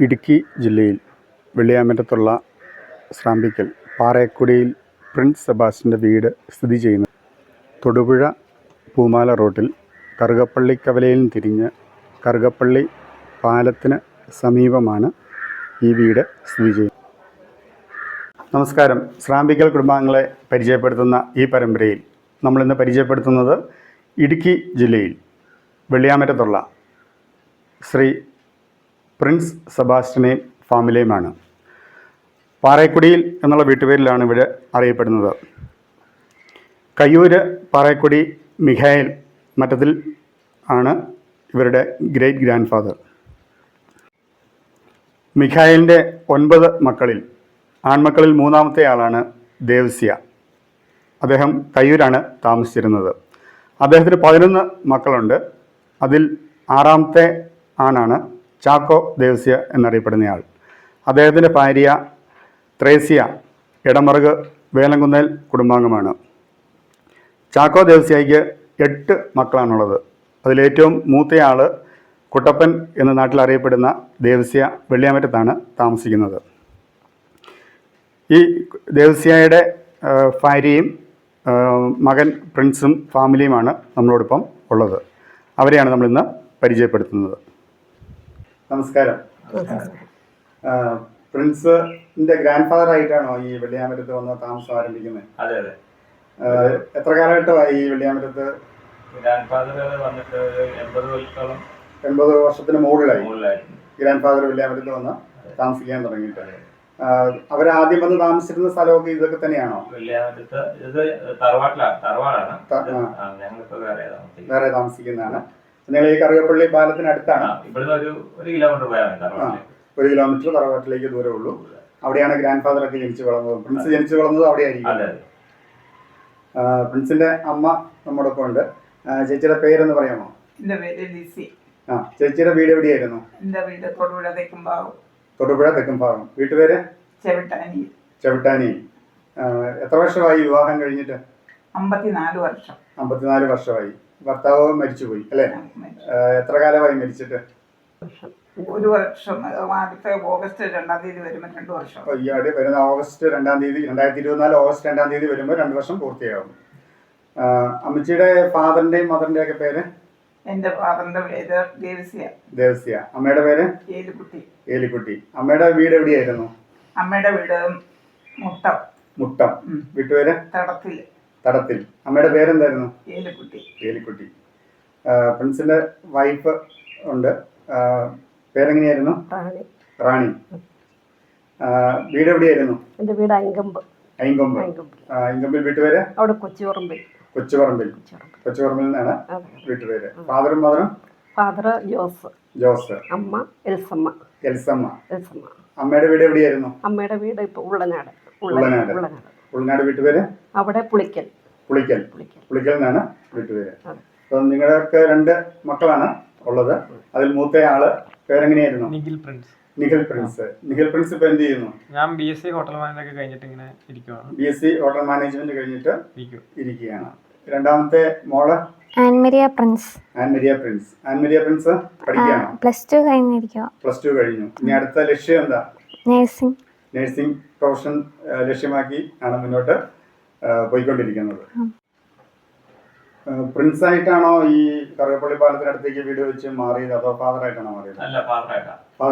ഇടുക്കി ജില്ലയിൽ വെള്ളിയാമറ്റത്തുള്ള സ്രാമ്പിക്കൽ പാറേക്കുടിയിൽ പ്രിൻസ് സെബാസ്റ്റിന്റെ വീട് സ്ഥിതി ചെയ്യുന്ന തൊടുപുഴ പൂമാല റോഡിൽ കറുകപ്പള്ളി കവലയിൽ തിരിഞ്ഞ് കറുകപ്പള്ളി പാലത്തിന് സമീപമാണ് ഈ വീട് സ്ഥിതി ചെയ്യുന്നത്. നമസ്കാരം. സ്രാമ്പിക്കൽ കുടുംബാംഗങ്ങളെ പരിചയപ്പെടുത്തുന്ന ഈ പരമ്പരയിൽ നമ്മളിന്ന് പരിചയപ്പെടുത്തുന്നത് ഇടുക്കി ജില്ലയിൽ വെള്ളിയാമറ്റത്തുള്ള ശ്രീ പ്രിൻസ് സെബാസ്റ്റ്യനെയും ഫാമിലെയുമാണ്. പാറേക്കുടിയിൽ എന്നുള്ള വീട്ടുപേരിലാണ് ഇവിടെ അറിയപ്പെടുന്നത്. കയ്യൂര് പാറേക്കുടി മിഖായൽ മറ്റത്തിൽ ആണ് ഇവരുടെ ഗ്രേറ്റ് ഗ്രാൻഡ് ഫാദർ മിഖായലിന്റെ ഒൻപത് മക്കളിൽ ആൺമക്കളിൽ മൂന്നാമത്തെ ആളാണ് ദേവസ്യ. അദ്ദേഹം കയ്യൂരാണ് താമസിച്ചിരുന്നത്. അദ്ദേഹത്തിന് പതിനൊന്ന് മക്കളുണ്ട്. അതിൽ ആറാമത്തെ ആണാണ് ചാക്കോ ദേവസ്യ എന്നറിയപ്പെടുന്നയാൾ. അദ്ദേഹത്തിന്റെ ഭാര്യ ത്രേസ്യ ഇടമറുക് വേലങ്കുന്നേൽ കുടുംബാംഗമാണ്. ചാക്കോ ദേവസ്യയ്ക്ക് എട്ട് മക്കളാണുള്ളത്. അതിലേറ്റവും മൂത്തയാൾ കുട്ടപ്പൻ എന്ന നാട്ടിൽ അറിയപ്പെടുന്ന ദേവസ്യ വെള്ളിയാമറ്റത്താണ് താമസിക്കുന്നത്. ഈ ദേവസ്യയുടെ ഭാര്യയും മകൻ പ്രിൻസും ഫാമിലിയുമാണ് നമ്മളോടൊപ്പം ഉള്ളത്. അവരെയാണ് നമ്മളിന്ന് പരിചയപ്പെടുത്തുന്നത്. നമസ്കാരം. പ്രിൻസിന്റെ ഗ്രാൻഡ് ഫാദർ ആയിട്ടാണോ ഈ വെള്ളിയാമറ്റത്ത് വന്ന് താമസം ആരംഭിക്കുന്നത്? അതെ അതെ. എത്ര കാലഘട്ടമായി ഈ വെള്ളിയാമറ്റത്ത് ഗ്രാൻഡ് ഫാദർ വന്നിട്ട് എൺപത് വർഷത്തോളം എൺപത് വർഷത്തിന് മുകളിലായി. ഗ്രാൻഡ് ഫാദർ വെള്ളിയാമറ്റത്ത് വന്ന് താമസിക്കാൻ തുടങ്ങിയിട്ട്. അവരാദ്യം വന്ന് താമസിച്ചിരുന്ന സ്ഥലമൊക്കെ ഇതൊക്കെ തന്നെയാണോ? വെള്ളിയാമറ്റത്ത് ഇത് തറവാട്ടിലാണ് തറവാടാണ്. ഞങ്ങളിപ്പോ വേറെ താമസിക്കുന്നതാണ്. നിങ്ങൾ ഈ കറുകപ്പള്ളി പാലത്തിനടുത്താണ്. ഒരു കിലോമീറ്റർ തറവാട്ടിലേക്ക് ദൂരമേ ഉള്ളൂ. അവിടെയാണ് ഗ്രാൻഡ് ഫാദർ ഒക്കെ ജനിച്ചു വളർന്നത്. പ്രിൻസ് ജനിച്ചു വളർന്നത് അവിടെയായിരിക്കും. പ്രിൻസിന്റെ അമ്മ നമ്മുടെ ഒപ്പം ഉണ്ട് ചേച്ചിയുടെ പേരെന്ന് പറയാമോ? എന്റെ പേര് ലിസി. ആ ചേച്ചിയുടെ വീട് എവിടെയായിരുന്നു? വീട് തൊടുപുഴ തെക്കുംഭാഗം. തൊടുപുഴ ഭാഗം വീട്ടുപേര്? ചെവിട്ടാനി. എത്ര വർഷമായി വിവാഹം കഴിഞ്ഞിട്ട്? അമ്പത്തിനാല് വർഷം. അമ്പത്തിനാല് വർഷമായി. ഭർത്താവ് മരിച്ചുപോയി അല്ലേ? എത്ര കാലമായി മരിച്ചിട്ട്? ഒരു വർഷം അടുത്ത ഓഗസ്റ്റ് രണ്ടാം തീയതി വരുമ്പോൾ രണ്ട് വർഷം. അപ്പോൾ ഈ ആട് വരുന്ന ഓഗസ്റ്റ് രണ്ടാം തീയതി രണ്ടായിരത്തി ഇരുപത്തിനാല് ഓഗസ്റ്റ് രണ്ടാം തീയതി വരുമ്പോൾ രണ്ട് വർഷം പൂർത്തിയാകും അമ്മച്ചിയുടെ ഫാദറിന്റെയും മദറിന്റെ ഒക്കെ പേര്? എന്റെ ഫാദറിന്റെ പേര് ദേവസ്യ. ദേവസ്യ. അമ്മയുടെ പേര്? ഏലിക്കുട്ടി. ഏലിക്കുട്ടി. അമ്മയുടെ വീട് എവിടെയായിരുന്നു? അമ്മയുടെ വീട് മുട്ടം. മുട്ടം. വീട്ടുപേര്? തടത്തിൽ. തടത്തിൽ. അമ്മയുടെ പേരെന്തായിരുന്നു? ഏലിക്കുട്ടി. പ്രിൻസിന്റെ വൈഫ് ഉണ്ട്. പേരെങ്ങനെയായിരുന്നു? റാണി. വീട് എവിടെയായിരുന്നു? എന്റെ വീട് അയങ്കമ്പ് അയങ്കമ്പ് ആ, ഐങ്കൊമ്പിൽ വീട്ടുപേര്? അവിടെ കൊച്ചുപറമ്പിൽ. കൊച്ചുപറമ്പിൽ. കൊച്ചുപറമ്പ് കൊച്ചുപറമ്പിൽ നിന്നാണ് അതെ. വീട്ടുപേര്. ഫാദറും മദറും? ഫാദർ ജോസ്. ജോസ്. അമ്മ എൽസമ്മ. എൽസമ്മ. എൽസമ്മ. അമ്മയുടെ വീട് എവിടെയായിരുന്നു? അമ്മയുടെ വീട് ഇപ്പൊ ഉള്ളനാട്. ഉള്ളനാട്. ഉള്ളനാട്. ഉൾനാട് വീട്ടുപേര്? അവിടെ പുളിക്കൽ. പുളിക്കൽ. പുളിക്കൽ. എന്നാണ് നിന്നാണ് വീട്ടുപേര് അപ്പം നിങ്ങൾക്ക് രണ്ട് മക്കളാണ് ഉള്ളത്. അതിൽ മൂത്ത ആൾ പേരെങ്ങനെയായിരുന്നു? നിഖിൽ പ്രിൻസ്. നിഖിൽ പ്രിൻസ്. നിഖിൽ പ്രിൻസ് ഇപ്പൊ എന്ത് ചെയ്യുന്നു? ഞാൻ B S C hotel management കഴിഞ്ഞിട്ട് ഇങ്ങനെ ഇരിക്കുവാണ്. B S C hotel management കഴിഞ്ഞിട്ട് ഇരിക്കും. ഇരിക്കുകയാണ്. രണ്ടാമത്തെ മോൾ? ആൻമരിയ പ്രിൻസ്. ആൻമരിയ പ്രിൻസ്. ആൻമരിയ പ്രിൻസ് പഠിക്കുകയാണ്? പ്ലസ് ടു കഴിഞ്ഞിരിക്കുക പ്ലസ് ടു കഴിഞ്ഞു. ഇനി അടുത്ത ലക്ഷ്യം എന്താ? നേഴ്സിംഗ്. നഴ്സിംഗ് പ്രൊഫഷൻ ലക്ഷ്യമാക്കി ആണ് മുന്നോട്ട് പോയിക്കൊണ്ടിരിക്കുന്നത്. പ്രിൻസ് ആയിട്ടാണോ ഈ കറുകപ്പള്ളി പാലത്തിനടുത്തേക്ക് വീട് വെച്ച് മാറിയത് അതോ ഫാദർ ആയിട്ടാണോ മാറിയത്? അല്ല ഫാദർ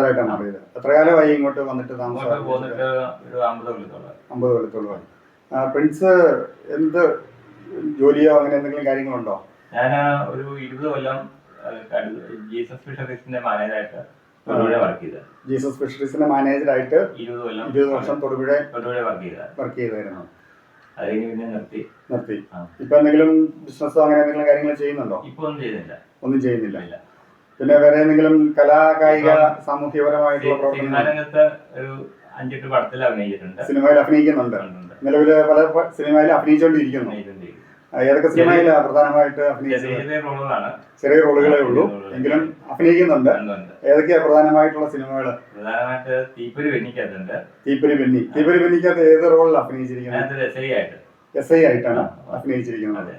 ആയിട്ടാണ് മാറിയത്. എത്ര കാലമായി ഇങ്ങോട്ട് വന്നിട്ട് താമസം? അമ്പത് കൊല്ലത്തോളം അമ്പത് കൊല്ലത്തോളമായി. പ്രിൻസ് എന്ത് ജോലിയോ അങ്ങനെ എന്തെങ്കിലും കാര്യങ്ങളുണ്ടോ? ഞാൻ ഒരു ഇരുപത് കൊല്ലം ജീസസ് ഫിഷറീസിന്റെ മാനേജറായിട്ട് ചെയ്തത് ജീസസ് ഫിഷറീസിന്റെ മാനേജറായിട്ട് ഇരുപത് വർഷം തൊടുപുഴ വർക്ക് ചെയ്തായിരുന്നു. അത് പിന്നെ നിർത്തി. നിർത്തി. ഇപ്പൊ എന്തെങ്കിലും ബിസിനസ്സോ അങ്ങനെ എന്തെങ്കിലും കാര്യങ്ങൾ ചെയ്യുന്നുണ്ടോ? ഇപ്പൊ ഒന്നും ചെയ്യുന്നില്ല. ഒന്നും ചെയ്യുന്നില്ല. പിന്നെ വേറെ എന്തെങ്കിലും കലാ കായിക സാമൂഹ്യപരമായിട്ടുള്ള പ്രവർത്തനങ്ങൾ? ഒരു അഞ്ചെട്ട് പടത്തിൽ അഭിനയിച്ചിട്ടുണ്ട്. സിനിമയിൽ അഭിനയിക്കുന്നുണ്ട്. നിലവിൽ പല സിനിമയിൽ അഭിനയിച്ചുകൊണ്ടിരിക്കുന്നു. ഏതൊക്കെ സിനിമയിൽ പ്രധാനമായിട്ട് ചെറിയ റോളുകളേ ഉള്ളൂ. എങ്കിലും അഭിനയിക്കുന്നുണ്ട്. ഏതൊക്കെയാ പ്രധാനമായിട്ടുള്ള സിനിമകൾ പ്രധാനമായിട്ട് തീപ്പൊരി വെണ്ണിക്കകത്തുണ്ട് തീപ്പൊരി ഏത് റോളിൽ അഭിനയിച്ചിരിക്കുന്നത്? എസ് ഐ ആയിട്ടാണ് അഭിനയിച്ചിരിക്കുന്നത്.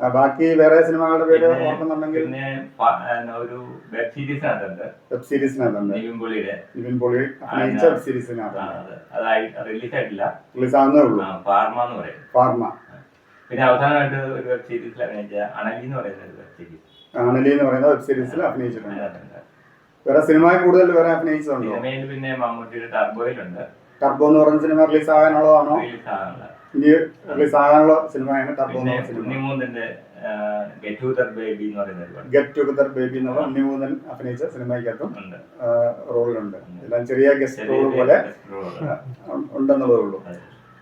ബാക്കി വേറെ സിനിമകളുടെ പേര് ഓർക്കുന്നുണ്ടെങ്കിൽ? ഒരു വെബ് സീരീസിനകത്തുണ്ട് വെബ് സീരീസിനകത്തുണ്ട് നിവിൻ പോളിയുടെ. നിവിൻ പോളി അഭിനയിച്ച ആ, വെബ് ആ, സീരീസിനകത്തുണ്ട് അത് അതായി റിലീസ് ആയിട്ടില്ല. റിലീസ് ആവുന്നേ ഉള്ളൂ. ആ, ഫാർമ എന്ന് പറയും. ഫാർമ. പിന്നെ അവസാനമായിട്ട് ഒരു വെബ് സീരീസിൽ അഭിനയിച്ച അണലി എന്ന് പറയുന്ന ഒരു വെബ് സീരീസ് അണലി എന്ന് പറയുന്ന വെബ് സീരീസിൽ അഭിനയിച്ചിട്ടുണ്ട്. വേറെ സിനിമ കൂടുതൽ വേറെ അഭിനയിച്ചതുണ്ടോ സിനിമയിൽ പിന്നെ മമ്മൂട്ടിയുടെ ടർബോയിലുണ്ട്. ടർബോ എന്ന് പറയുന്ന സിനിമ റിലീസ് ആകാനുള്ളതാണോ ഇനി റിലീസ് ആകാനുള്ള സിനിമയാണ് ടർബോ എന്ന് ഉണ്ണിമൂന്നിന്റെ ഗെറ്റ് ടൂതർ ബേബി എന്ന് പറയുന്ന ഗെറ്റ് ടുഗദർ ബേബി എന്നുള്ള ഉണ്ണിമൂന്നൻ അഭിനയിച്ച സിനിമയ്ക്കകത്തും ഉണ്ട്. റോളിലുണ്ട്. എല്ലാം ചെറിയ ഗസ്റ്റ് റോൾ പോലെ. ഉണ്ടെന്നുള്ളതേ ഉള്ളൂ.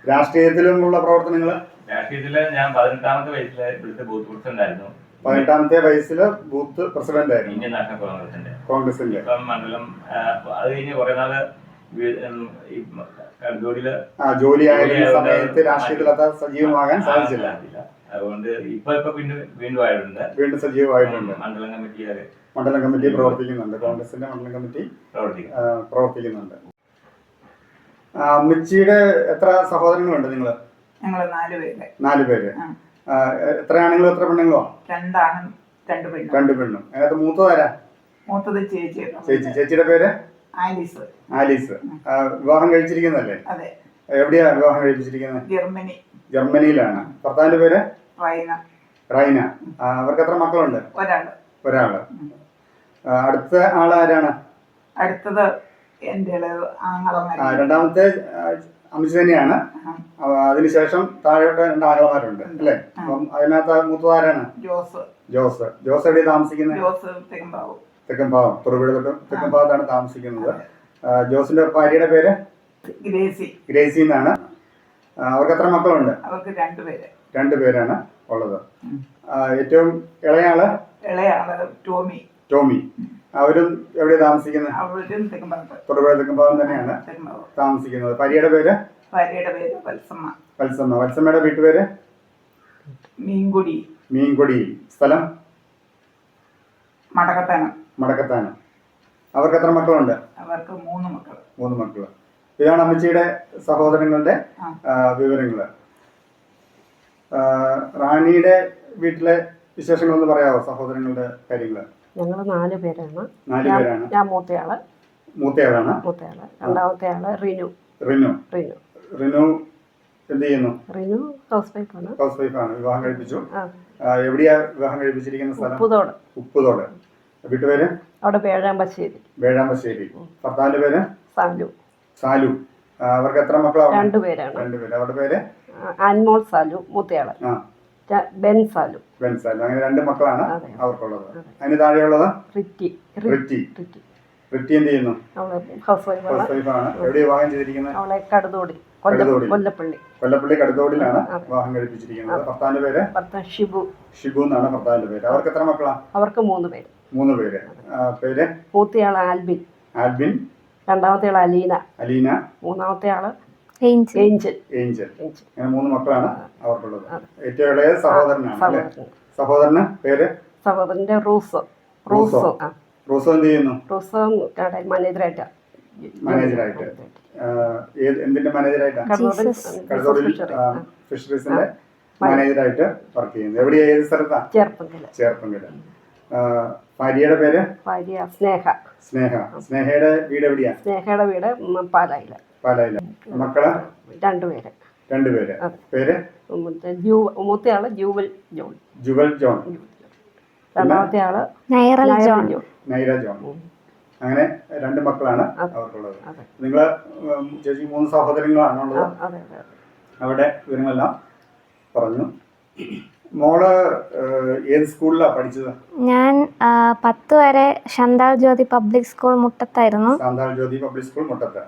രാഷ്ട്രീയത്തിലുമുള്ള പ്രവർത്തനങ്ങൾ രാഷ്ട്രീയത്തിൽ ഞാൻ പതിനെട്ടാമത്തെ വയസ്സിൽ ഇവിടുത്തെ ബൂത്ത് പ്രസിഡന്റ് ആയിരുന്നു പതിനെട്ടാമത്തെ വയസ്സിൽ ബൂത്ത് പ്രസിഡന്റ് ആയിരുന്നു ഇന്ത്യൻ നാഷണൽ കോൺഗ്രസിന്റെ. കോൺഗ്രസിന്റെ. ഇപ്പം മണ്ഡലം അത് കഴിഞ്ഞ് കുറെ നാൾ ജോലിയായിരുന്ന സമയത്ത് രാഷ്ട്രീയത്തിൽ അത്ര സജീവമാകാൻ സാധിച്ചില്ല. അതുകൊണ്ട് ഇപ്പൊ ഇപ്പൊ വീണ്ടും വീണ്ടും ആയിട്ടുണ്ട്. വീണ്ടും സജീവമായിട്ടുണ്ട്. മണ്ഡലം കമ്മിറ്റിക്കാര് മണ്ഡലം കമ്മിറ്റി പ്രവർത്തിക്കുന്നുണ്ട്. കോൺഗ്രസിന്റെ മണ്ഡലം കമ്മിറ്റി പ്രവർത്തിക്കുന്നുണ്ട്. മിച്ചിയുടെ എത്ര സഹോദരങ്ങളുണ്ട് നിങ്ങൾ ഞങ്ങൾ നാല് പേര്. നാല് എത്ര ആണുങ്ങളും? എത്ര പെണ്ണുങ്ങളോ? രണ്ടാണും രണ്ട് പെണ്ണും. രണ്ട് പെണ്ണും. അതിനകത്ത് മൂത്തതാരാ? മൂത്തത് ചേച്ചി. ചേച്ചി. ചേച്ചിയുടെ പേര്? ആലീസ്. ആലീസ്. വിവാഹം കഴിച്ചിരിക്കുന്നല്ലേ അതെ. എവിടെയാ വിവാഹം കഴിപ്പിച്ചിരിക്കുന്നത്? ജർമ്മനി. ജർമ്മനിയിലാണ്. ഭർത്താവിന്റെ പേര്? റൈന. റൈന. അവർക്ക് എത്ര മക്കളുണ്ട്? ഒരാൾ. ഒരാൾ. അടുത്ത ആൾ ആരാണ് അടുത്തത് എന്റെ ഇളയ ആ, ആങ്ങളമാരി രണ്ടാമത്തെ അമ്മച്ചി തന്നെയാണ് അതിനുശേഷം താഴോട്ട് രണ്ട് ആങ്ങളമാരുണ്ട് അല്ലേ? അപ്പം അതിനകത്ത് മൂത്തത് ആരാണ് ജോസ്. ജോസ്. ജോസ് എവിടെ താമസിക്കുന്നത് ജോസ് തെക്കുംപാവും തെക്കമ്പാവം. തുറവിട തെക്കമ്പാവത്താണ് താമസിക്കുന്നത്. ജോസിന്റെ ഭാര്യയുടെ പേര്? ഗ്രേസി. ഗ്രേസി എന്നാണ്. അവർക്ക് എത്ര മക്കളുണ്ട്? അവർക്ക് രണ്ടുപേര് രണ്ട് പേരാണ് ഉള്ളത്. ഏറ്റവും ഇളയാൾ ഇളയാൾ ടോമി. ടോമി. അവരും എവിടെയാ താമസിക്കുന്നത്? അവരും തൊടുപുഴ തെക്കുംഭാഗം തന്നെയാണ് താമസിക്കുന്നത്. പരിയുടെ പേര്? ഭാര്യയുടെ പേര് വത്സമ്മ. വത്സമ്മ. വത്സമ്മയുടെ വീട്ടുപേര്? മീൻകുടി. മീൻകുടി. സ്ഥലം? മടക്കത്താനം. മടക്കത്താനം. അവർക്ക് എത്ര മക്കളുണ്ട്? അവർക്ക് മൂന്ന് മക്കൾ മൂന്ന് മക്കൾ ഇതാണ് അമ്മച്ചിയുടെ സഹോദരങ്ങളുടെ വിവരങ്ങൾ റാണിയുടെ വീട്ടിലെ വിശേഷങ്ങളൊന്ന് പറയാവോ? സഹോദരങ്ങളുടെ കാര്യങ്ങൾ. ഞങ്ങൾ നാല് പേരാണ്. നാല് ഞാൻ- പേരാണ്. ഞാൻ മൂത്തയാൾ. മൂത്തയാളാണ്. മൂത്തയാൾ. രണ്ടാമത്തെ ആൾ റിനു. റിനു. റിനു. റിനു എന്ത് ചെയ്യുന്നു? റിനു ഹൗസ് വൈഫാണ്. ഹൗസ് വൈഫാണ്. വിവാഹം കഴിപ്പിച്ചു. എവിടെയാ വിവാഹം കഴിപ്പിച്ചിരിക്കുന്ന സ്ഥലം? ഉപ്പുതോട്. ഉപ്പുതോട്. വീട്ടുപേര്? അവിടെ വേഴാമ്പശ്ശേരി വേഴാമ്പശ്ശേരി ഭർത്താവിന്റെ പേര്? സാലു. സാലു. അവർക്ക് എത്ര മക്കളാണ് രണ്ടുപേരാണ് രണ്ടുപേര് അവരുടെ പേര്? ആ, അൻമോൾ സാലു മൂത്തയാൾ. ആ. ര- ബെൻസാലു. അങ്ങനെ രണ്ട് മക്കളാണ് അവർക്കുള്ളത്. അതിന് താഴെയുള്ളത്? റിറ്റി. റിറ്റി. റിറ്റി. എന്ത് ചെയ്യുന്നു? ഹൗസ് വൈഫാണ് എവിടെ വിവാഹം ചെയ്തിരിക്കുന്നത്? അവളെ കടുതോടി. കൊല്ല കടുതോടി. കൊല്ലപ്പള്ളി. കൊല്ലപ്പള്ളി കടുതോടിലാണ്. വിവാഹം കഴിപ്പിച്ചിരിക്കുന്നത്. ഭർത്താവിന്റെ പേര്? ഷിബു. ഷിബു എന്നാണ് ഭർത്താവിന്റെ പേര്. അവർക്ക് എത്ര മക്കളാണ് അവർക്ക് മൂന്ന് പേര്. മൂന്ന് പേര്. പേര്? മൂത്തയാൾ ആൽബിൻ. ആൽബിൻ. രണ്ടാമത്തെ ആൾ അലീന. അലീന. മൂന്നാമത്തെ ആൾ ഏഞ്ചൽ ഏഞ്ചൽ അങ്ങനെ മൂന്ന് മക്കളാണ് അവർക്കുള്ളത്. ഏറ്റവും ഇളയ സഹോദരനാണ് അല്ലേ? സഹോദരൻ. സഹോദരന് പേര്? സഹോദരന്റെ റൂസോ. റൂസോ. റൂസോ. എന്ത് ചെയ്യുന്നു? റൂസോ മാനേജറായിട്ട്. മാനേജറായിട്ടാ. എന്തിന്റെ മാനേജറായിട്ടാണ് ഫിഷറീസിന്റെ മാനേജറായിട്ട് വർക്ക് ചെയ്യുന്നത് എവിടെയാ ഏത് സ്ഥലത്താ? ചേർപ്പങ്കൽ. ചേർപ്പങ്കൽ. ഭാര്യയുടെ പേര്? ഭാര്യ സ്നേഹ. സ്നേഹ. സ്നേഹയുടെ വീട് എവിടെയാ? സ്നേഹയുടെ വീട് പാലായിൽ. പാലായില. മക്കൾ? രണ്ടുപേര്. രണ്ടുപേര്. പേര്? മൂത്തയാൾ ജൂവൽ ജോൺ. Jewel John. രണ്ടാമത്തെ ആൾ നൈറൽ ജോൺ. നൈറ ജോൺ. അങ്ങനെ രണ്ട് മക്കളാണ് അവർക്കുള്ളത്. നിങ്ങൾ നിങ്ങൾ ചേച്ചി മൂന്ന് സഹോദരങ്ങളാണുള്ളത്. അവിടെ വിവരങ്ങളെല്ലാം പറഞ്ഞു. മോൾ ഏത് സ്കൂളിലാണ് പഠിച്ചത്? ഞാൻ പത്ത് വരെ ശാന്താൾ ജ്യോതി പബ്ലിക് സ്കൂൾ മുട്ടത്തായിരുന്നു. സാന്താൾ ജ്യോതി പബ്ലിക് സ്കൂൾ മുട്ടത്ത്.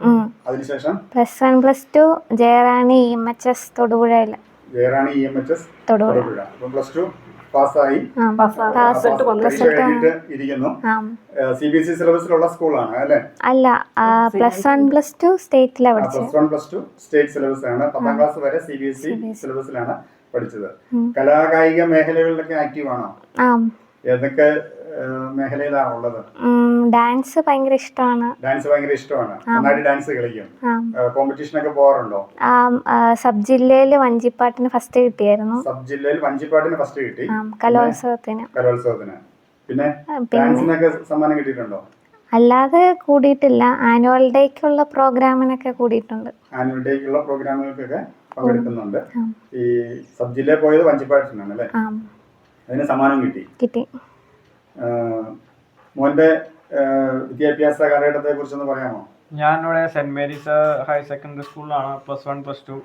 അതിനുശേഷം? Plus one plus two Jayarani E M H S തൊടുപുഴയിൽ Jayarani E M H S Thodupuzha. Plus two പാസ്സായി. ഇരിക്കുന്നു. ആ. സി ബി എസ് ഇ സിലബസിലുള്ള സ്കൂളാണ് അല്ലേ? അല്ല plus one plus two state level plus one plus two state syllabus ആണ് പത്താം ക്ലാസ് വരെ സി ബി എസ് ഇ. സിലബസിലാണ്. പഠിച്ചത്. കലാകായിക മേഖലകളിലൊക്കെ ആക്റ്റീവ് ആണോ? ഏതൊക്കെ മേഖലയിലാ ഉള്ളത്? ഡാൻസ് ഭയങ്കര ഇഷ്ടമാണ്. ഡാൻസ് ഭയങ്കര ഇഷ്ടമാണ്. നന്നായിട്ട് ഡാൻസ് കളിക്കും. കോമ്പറ്റീഷൻ ഒക്കെ പോകാറുണ്ടോ സബ് ജില്ലയിൽ വഞ്ചിപ്പാട്ടിന് ഫസ്റ്റ് കിട്ടിയായിരുന്നു. സബ് ജില്ലയിൽ വഞ്ചിപ്പാട്ടിന് ഫസ്റ്റ് കിട്ടി. കലോത്സവത്തിന്. കലോത്സവത്തിന്. പിന്നെ ഡാൻസിനൊക്കെ സമ്മാനം കിട്ടിയിട്ടുണ്ടോ? അല്ലാതെ കൂടിയിട്ടില്ല. ആനുവൽ ഡേക്കുള്ള പ്രോഗ്രാമിനൊക്കെ കൂടിയിട്ടുണ്ട്. ആനുവൽ ഡേക്കുള്ള പ്രോഗ്രാമുകൾക്കൊക്കെ പങ്കെടുക്കുന്നുണ്ട്. ഈ സബ് ജില്ലയിൽ പോയത് വഞ്ചിപ്പാട്ടിനാണ് അല്ലേ? അതിന് സമ്മാനം കിട്ടി. കിട്ടി. മോന്റെ വിദ്യാഭ്യാസ കാലഘട്ടത്തെ കുറിച്ചൊന്ന് പറയാമോ? ഞാൻ ഇവിടെ സെന്റ് മേരീസ് ഹയർ സെക്കൻഡറി സ്കൂളിലാണ്. പ്ലസ് വൺ പ്ലസ് ടു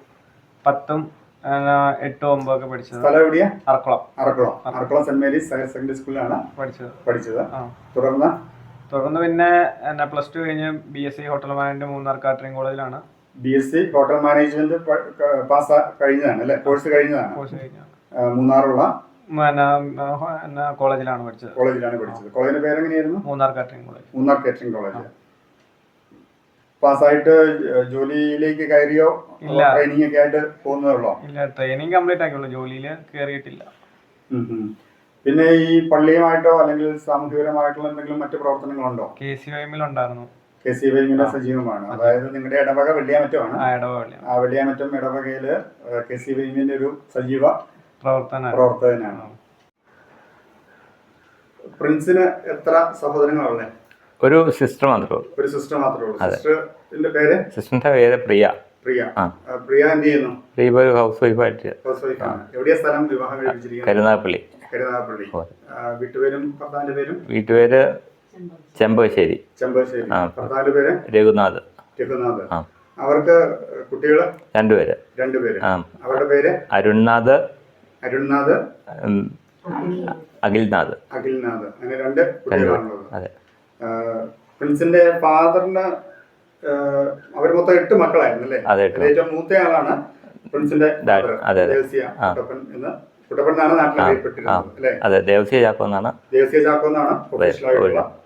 പത്തും എട്ടും എട്ടും ഒക്കെ പഠിച്ചത്. സ്ഥലം എവിടെയാ? Arakkulam. Arakkulam. Arakkulam. Saint Mary's higher secondary സ്കൂളിലാണ് പഠിച്ചത്. പഠിച്ചത്. തുടർന്ന്? തുടർന്ന് പിന്നെ എന്നാ പ്ലസ് ടു കഴിഞ്ഞ് B S C hotel management Munnar catering കോളേജിലാണ്. B S C hotel management pass കഴിഞ്ഞതാണ് അല്ലെ? കോഴ്സ് കഴിഞ്ഞതാണ്. കോഴ്സ് കഴിഞ്ഞാണ് മൂന്നാറുള്ള? കോളേജിലാണ് പഠിച്ചത്. കോളേജിലാണ് പഠിച്ചത്. കോളേജിന്റെ പേരെങ്ങനെയായിരുന്നു? Munnar catering college. Munnar catering college. പാസ്സായിട്ട് ജോലിയിലേക്ക് കയറിയോ? ഇല്ല. ട്രെയിനിങ് ഒക്കെ ആയിട്ട് പോകുന്നതുള്ളോ ഇല്ല ട്രെയിനിങ് കംപ്ലീറ്റ് ആക്കിയുള്ളൂ. ജോലിയിൽ കയറിയിട്ടില്ല. പിന്നെ ഈ പള്ളിയുമായിട്ടോ അല്ലെങ്കിൽ സാമൂഹികപരമായിട്ടുള്ള എന്തെങ്കിലും മറ്റു പ്രവർത്തനങ്ങളുണ്ടോ? കെ സി ഒ എമ്മിലുണ്ടായിരുന്നു. കെ സി വൈമിന്റെ സജീവമാണ്. അതായത് നിങ്ങളുടെ ഇടവക വെള്ളിയാമറ്റമാണ്. ആ വെള്ളിയാമറ്റം ഇടവകയിൽ കെ സി വൈമിന്റെ ഒരു സജീവ പ്രവർത്തന. പ്രവർത്തകനാണ്. പ്രിൻസിന് എത്ര സഹോദരങ്ങളുള്ളേ ഒരു സിസ്റ്റർ മാത്രമേ ഉള്ളൂ. ഒരു സിസ്റ്റർ മാത്രമേ ഉള്ളൂ. സിസ്റ്ററിന്റെ പേര്? സിസ്റ്ററിന്റെ പേര് പ്രിയ. പ്രിയ. പ്രിയ എന്ത് ചെയ്യുന്നു? പ്രിയ ഒരു ഹൗസ് വൈഫായിട്ട്. ഹൗസ് വൈഫാണ് എവിടെയാ സ്ഥലം? വിവാഹം കഴിപ്പിച്ചിരിക്കുന്നത് കരുനാഗപ്പള്ളി. കരുനാഗപ്പള്ളി. വീട്ടുപേരും ഭർത്താവിന്റെ പേരും? വീട്ടുപേര് ചെമ്പശ്ശേരി. ആ. ഭർത്താവിന്റെ പേര്? രഘുനാഥ്. അവർക്ക് കുട്ടികൾ? രണ്ടുപേര്. അവരുടെ പേര്? അരുൺനാഥ്. അരുൺനാഥ്. അഖിൽനാഥ്. അഖിൽനാഥ്. അങ്ങനെ രണ്ട് കുട്ടികളാണുള്ളത്. അതെ. ആ, പ്രിൻസിന്റെ ഫാദറിന് അവർ മൊത്തം എട്ട് മക്കളായിരുന്നു അല്ലേ? ഏറ്റവും മൂത്തയാളാണ് പ്രിൻസിന്റെ അതെ, അതെ. എന്ന് കുട്ടപ്പൻ എന്നാണ് നാട്ടിൽ അറിയപ്പെട്ടിരുന്നത് അല്ലേ? അതെ ദേവസ്യ ചാക്കോ എന്നാണ്. ദേവസ്യ ചാക്കോ എന്നാണ് ഒഫീഷ്യൽ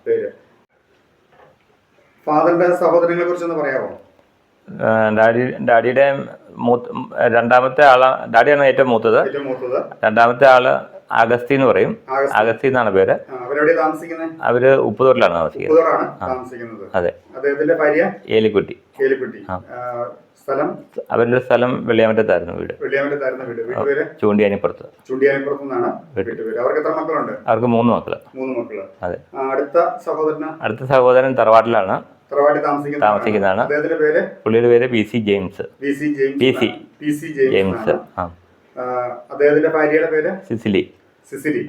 പേര്. ഫാദറിന്റെ സഹോദരങ്ങളെ കുറിച്ചൊന്ന് പറയാമോ ഡാഡി ഡാഡിയുടെ മൂത്ത് രണ്ടാമത്തെ ആളാ ഡാഡിയാണ് ഏറ്റവും മൂത്തത്. രണ്ടാമത്തെ ആൾ അഗസ്തി എന്ന് പറയും. അഗസ്തി എന്നാണ് പേര്. അവർ ഉപ്പുതോട്ടിലാണ് താമസിക്കുന്നത്. അതെ. ഏലിക്കുട്ടി. ആ, സ്ഥലം? അവരുടെ സ്ഥലം വെള്ളിയാമറ്റത്തായിരുന്നു വീട്. വെള്ളിയാമറ്റത്തായിരുന്നു വീട്. വീട്ടുപേര്? ചൂണ്ടിയാനിപ്പുറത്ത്. ചൂണ്ടിയാനിപ്പുറത്ത് നിന്നാണ് വീട്ടുപേര്. അവർക്ക് എത്ര മക്കളുണ്ട്? അവർക്ക് മൂന്ന് മക്കൾ. മൂന്ന് മക്കൾ. അതെ. അടുത്ത സഹോദരന്? അടുത്ത സഹോദരൻ തറവാട്ടിലാണ്. തറവാട്ടിൽ താമസിക്കുന്ന താമസിക്കുന്നതാണ്. അദ്ദേഹത്തിന്റെ പേര്? പുള്ളിയുടെ പേര് P C James. P C James P C. James അദ്ദേഹത്തിന്റെ ഭാര്യയുടെ പേര്? സിസിലി. സിസിലി.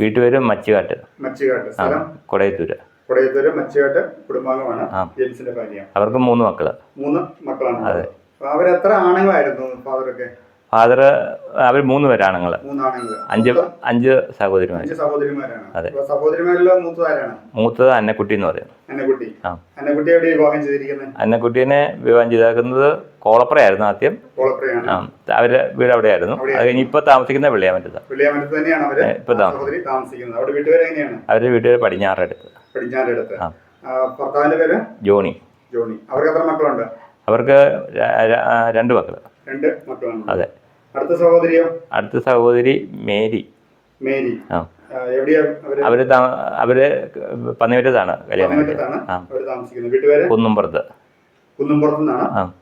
വീട്ടുപേര് മച്ചുകാട്ട്. മച്ചുകാട്ട്. സ്ഥലം? കൊടയത്തൂര് കൊടയത്തൂര് മച്ചയോട്ട് കുടുംബാംഗമാണ്. ജെയിംസിന്റെ ഭാര്യ. അവർക്ക് മൂന്ന് മക്കൾ. മൂന്ന് മക്കളാണ്. അതെ. എത്ര അവരെത്ര ആണുങ്ങളായിരുന്നു ഫാദറൊക്കെ? ഫാദർ അവർ മൂന്ന് പേരാണുങ്ങൾ അഞ്ച് അഞ്ച് സഹോദരിമാർ അതെ. മൂത്തത് അന്നക്കുട്ടി എന്ന് പറയും. അന്നക്കുട്ടി. ആ. അന്നക്കുട്ടി എവിടെ വിവാഹം ചെയ്തിരിക്കുന്നത് അന്നക്കുട്ടീനെ വിവാഹം ചെയ്താക്കുന്നത് കോളപ്പുറയായിരുന്നു ആദ്യം. അവരുടെ വീട് അവിടെയായിരുന്നു. അത് കഴിഞ്ഞ് ഇപ്പൊ താമസിക്കുന്ന അവർ ഇപ്പൊ താമസിക്കുന്നത്. അവരുടെ വീട്ടുപേര് പടിഞ്ഞാറടുത്ത്. പടിഞ്ഞാറ് അടുത്ത് ഭർത്താവിന്റെ പേര്? ജോണി. ജോണി. അവർക്ക് എത്ര മക്കളുണ്ട്? അവർക്ക് രണ്ട് മക്കൾ. രണ്ട് മക്കളാണ് അതെ. അടുത്ത സഹോദരിയോ? അടുത്ത സഹോദരി മേരി. മേരി. ആ. അവർ? അവർ പന്നിമറ്റത്താണ് കല്യാണം കുന്നുംപുറത്ത്.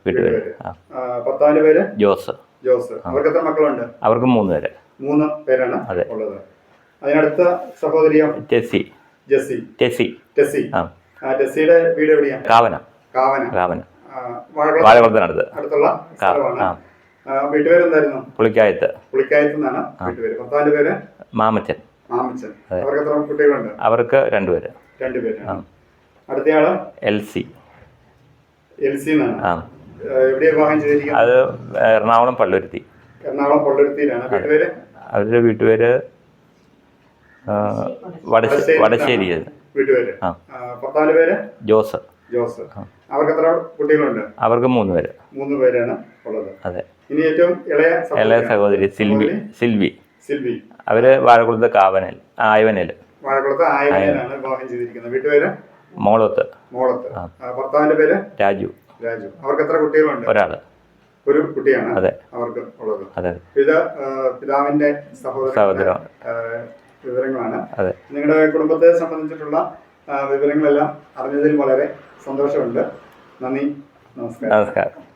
വീട്ടുപേര്. പേര്? ജോസ്. ജോസ്. അവർക്ക് എത്ര മക്കളുണ്ട്? അവർക്ക് മൂന്ന് പേര്. മൂന്ന് പേരാണ് അതെ. ഉള്ളത്. അതിനടുത്ത സഹോദരിയോ? ടെസ്സി. ജെസ്സി. ടെസ്സി ടെസ്സി ആ. ആ ടെസ്സിയുടെ വീട് എവിടെയാ? കാവന. കാവന. കാവന. ആ, വാഴക്കുളം വാഴകുളത്തിനടുത്ത് അടുത്തുള്ള സ്ഥലമാണ്. ആ. ആ, വീട്ടുപേരെന്തായിരുന്നു? പുളിക്കായത്ത് പുളിക്കായത്ത് നിന്നാണ് വീട്ടുപേര്. ഭർത്താവിന്റെ പേര്? മാമച്ചൻ. മാമച്ചൻ. അവർക്ക് എത്ര കുട്ടികളുണ്ട്? അവർക്ക് രണ്ടുപേര്. രണ്ടുപേര്. ആ. അടുത്തയാൾ? എൽ സി എൽ സി എന്നാണ്. ആ. ആ, എവിടെയാ വിവാഹം ചെയ്തിരിക്കുന്നത്? അത് എറണാകുളം പള്ളുരുത്തി. എറണാകുളം പൊള്ളരുത്തിയിലാണ്. വീട്ടുപേര്? അവരുടെ വീട്ടുപേര് വടശ്ശേരി. ജോസ് ജോസ് അവർക്ക് എത്ര കുട്ടികളുണ്ട്? അവർക്ക് മൂന്ന് പേര്. മൂന്ന് പേരാണ് ഉള്ളത്. അതെ. ഇനി ഏറ്റവും ഇളയ ഇളയ സഹോദരി സിൽവി. സിൽവി. സിൽവി. അവർ വാഴക്കുളത്ത് കാവനൽ ആയവനൽ. വാഴക്കുളത്ത് ആയവനാണ് വിവാഹം ചെയ്തിരിക്കുന്നത്. വീട്ടുപേര്? മോളത്ത്. മോളത്ത്. ഭർത്താവിന്റെ പേര്? രാജു. രാജു. അവർക്ക് എത്ര കുട്ടികളുണ്ട്? ഒരാൾ. ഒരു കുട്ടിയാണ് അതെ. അവർക്ക് ഉള്ളത്. അതെ. ഇത് പിതാവിന്റെ സഹോദരൻ സഹോദരൻ. വിവരങ്ങളാണ്. നിങ്ങളുടെ കുടുംബത്തെ സംബന്ധിച്ചിട്ടുള്ള വിവരങ്ങളെല്ലാം അറിഞ്ഞതിൽ വളരെ സന്തോഷമുണ്ട്. നന്ദി. നമസ്കാരം. നമസ്കാരം.